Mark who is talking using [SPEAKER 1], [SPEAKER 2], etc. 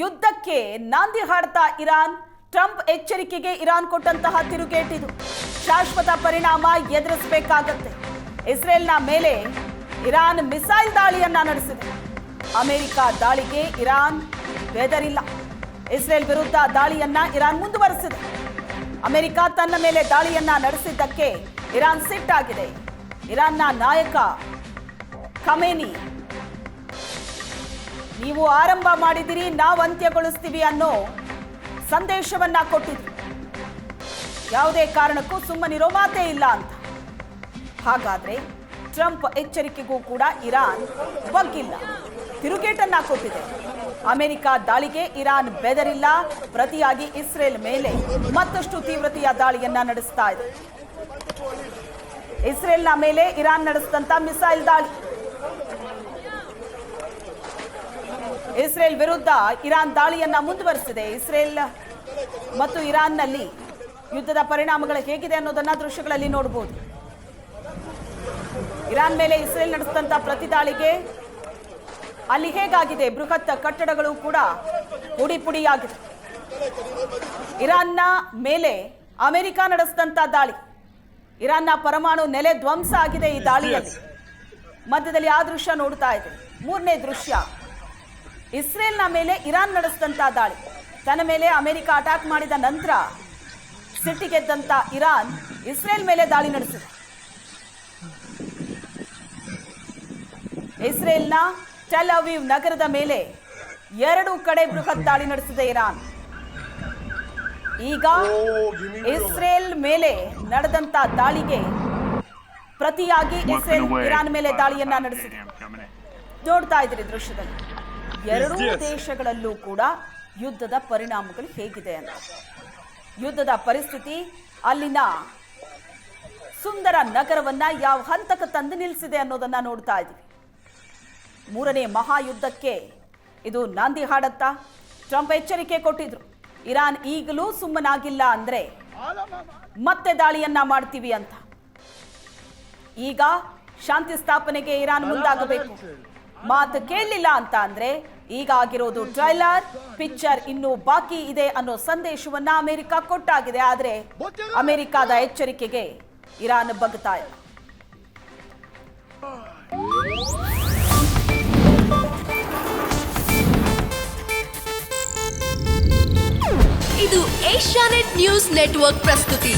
[SPEAKER 1] ಯುದ್ಧಕ್ಕೆ ನಾಂದಿ ಹಾಡ್ತಾ ಇರಾನ್. ಟ್ರಂಪ್ ಎಚ್ಚರಿಕೆಗೆ ಇರಾನ್ ಕೊಟ್ಟಂತಹ ತಿರುಗೇಟಿದು ಶಾಶ್ವತ ಪರಿಣಾಮ ಎದುರಿಸಬೇಕಾಗತ್ತೆ. ಇಸ್ರೇಲ್ನ ಮೇಲೆ ಇರಾನ್ ಮಿಸೈಲ್ ದಾಳಿಯನ್ನ ನಡೆಸಿದೆ. ಅಮೆರಿಕ ದಾಳಿಗೆ ಇರಾನ್ ಬೆದರಿಲ್ಲ. ಇಸ್ರೇಲ್ ವಿರುದ್ಧ ದಾಳಿಯನ್ನ ಇರಾನ್ ಮುಂದುವರೆಸಿದೆ. ಅಮೆರಿಕ ತನ್ನ ಮೇಲೆ ದಾಳಿಯನ್ನ ನಡೆಸಿದ್ದಕ್ಕೆ ಇರಾನ್ ಸಿಟ್ಟಾಗಿದೆ. ಇರಾನ್ನ ನಾಯಕ ಖಮೇನಿ ನೀವು ಆರಂಭ ಮಾಡಿದಿರಿ, ನಾವು ಅಂತ್ಯಗೊಳಿಸ್ತೀವಿ ಅನ್ನೋ ಸಂದೇಶವನ್ನ ಕೊಟ್ಟಿದ್ರು. ಯಾವುದೇ ಕಾರಣಕ್ಕೂ ಸುಮ್ಮನಿರೋ ಮಾತೇ ಇಲ್ಲ ಅಂತ. ಹಾಗಾದ್ರೆ ಟ್ರಂಪ್ ಎಚ್ಚರಿಕೆಗೂ ಕೂಡ ಇರಾನ್ ಬಗ್ಗಿಲ್ಲ ತಿರುಗೇಟನ್ನ ಕೊಟ್ಟಿದೆ. ಅಮೆರಿಕ ದಾಳಿಗೆ ಇರಾನ್ ಬೆದರಿಲ್ಲ. ಪ್ರತಿಯಾಗಿ ಇಸ್ರೇಲ್ ಮೇಲೆ ಮತ್ತಷ್ಟು ತೀವ್ರತೆಯ ದಾಳಿಯನ್ನ ನಡೆಸ್ತಾ ಇದೆ. ಇಸ್ರೇಲ್ನ ಮೇಲೆ ಇರಾನ್ ನಡೆಸಿದಂತ ಮಿಸೈಲ್ ದಾಳಿ. ಇಸ್ರೇಲ್ ವಿರುದ್ಧ ಇರಾನ್ ದಾಳಿಯನ್ನ ಮುಂದುವರೆಸಿದೆ. ಇಸ್ರೇಲ್ ಮತ್ತು ಇರಾನ್ನಲ್ಲಿ ಯುದ್ಧದ ಪರಿಣಾಮಗಳು ಹೇಗಿದೆ ಅನ್ನೋದನ್ನ ದೃಶ್ಯಗಳಲ್ಲಿ ನೋಡಬಹುದು ಇರಾನ್ ಮೇಲೆ ಇಸ್ರೇಲ್ ನಡೆಸಿದಂತ ಪ್ರತಿ ದಾಳಿಗೆ ಅಲ್ಲಿ ಹೇಗಾಗಿದೆ? ಬೃಹತ್ ಕಟ್ಟಡಗಳು ಕೂಡ ಪುಡಿ ಪುಡಿಯಾಗಿದೆ ಇರಾನ್ನ ಮೇಲೆ ಅಮೆರಿಕ ನಡೆಸಿದಂತ ದಾಳಿ. ಇರಾನ್ನ ಪರಮಾಣು ನೆಲೆ ಧ್ವಂಸ ಆಗಿದೆ ಈ ದಾಳಿಯಲ್ಲಿ. ಮಧ್ಯದಲ್ಲಿ ಆ ದೃಶ್ಯ ನೋಡ್ತಾ ಇದೆ ಮೂರನೇ ದೃಶ್ಯ. ಇಸ್ರೇಲ್ನ ಮೇಲೆ ಇರಾನ್ ನಡೆಸಿದಂತ ದಾಳಿ. ತನ್ನ ಮೇಲೆ ಅಮೆರಿಕ ಅಟ್ಯಾಕ್ ಮಾಡಿದ ನಂತರ ಸಿಟ್ಟಿಗೆದ್ದಂತ ಇರಾನ್ ಇಸ್ರೇಲ್ ಮೇಲೆ ದಾಳಿ ನಡೆಸಿದೆ. ಇಸ್ರೇಲ್ನ ಟೆಲ್ ಅವೀವ್ ನಗರದ ಮೇಲೆ ಎರಡು ಕಡೆ ಬೃಹತ್ ದಾಳಿ ನಡೆಸಿದೆ ಇರಾನ್. ಈಗ ಇಸ್ರೇಲ್ ಮೇಲೆ ನಡೆದಂತ ದಾಳಿಗೆ ಪ್ರತಿಯಾಗಿ ಇಸ್ರೇಲ್ ಇರಾನ್ ಮೇಲೆ ದಾಳಿಯನ್ನ ನಡೆಸಿದೆ. ನೋಡ್ತಾ ಇದ್ರಿ ದೃಶ್ಯದಲ್ಲಿ. ಎರಡೂ ದೇಶಗಳಲ್ಲೂ ಕೂಡ ಯುದ್ಧದ ಪರಿಣಾಮಗಳು ಹೇಗಿದೆ ಅಂತ. ಯುದ್ಧದ ಪರಿಸ್ಥಿತಿ ಅಲ್ಲಿನ ಸುಂದರ ನಗರವನ್ನ ಯಾವ ಹಂತಕ್ಕೆ ತಂದು ನಿಲ್ಲಿಸಿದೆ ಅನ್ನೋದನ್ನ ನೋಡ್ತಾ ಇದ್ವಿ. ಮೂರನೇ ಮಹಾಯುದ್ಧಕ್ಕೆ ಇದು ನಾಂದಿ ಹಾಡತ್ತಾ? ಟ್ರಂಪ್ ಎಚ್ಚರಿಕೆ ಕೊಟ್ಟಿದ್ರು. ಇರಾನ್ ಈಗಲೂ ಸುಮ್ಮನಾಗಿಲ್ಲ ಅಂದ್ರೆ ಮತ್ತೆ ದಾಳಿಯನ್ನ ಮಾಡ್ತೀವಿ ಅಂತ. ಈಗ ಶಾಂತಿ ಸ್ಥಾಪನೆಗೆ ಇರಾನ್ ಮುಂದಾಗಬೇಕು. ಮಾತು ಕೇಳಲಿಲ್ಲ ಅಂತ ಅಂದ್ರೆ ಈಗ ಆಗಿರೋದು ಟ್ರೈಲರ್, ಪಿಕ್ಚರ್ ಇನ್ನೂ ಬಾಕಿ ಇದೆ ಅನ್ನೋ ಸಂದೇಶವನ್ನ ಅಮೆರಿಕ ಕೊಟ್ಟಾಗಿದೆ. ಆದ್ರೆ ಅಮೆರಿಕದ ಎಚ್ಚರಿಕೆಗೆ ಇರಾನ್ ಬಗ್ತಾ ಇಲ್ಲ.
[SPEAKER 2] ಇದು ಏಷ್ಯಾನೆಟ್ ನ್ಯೂಸ್ ನೆಟ್ವರ್ಕ್ ಪ್ರಸ್ತುತಿ.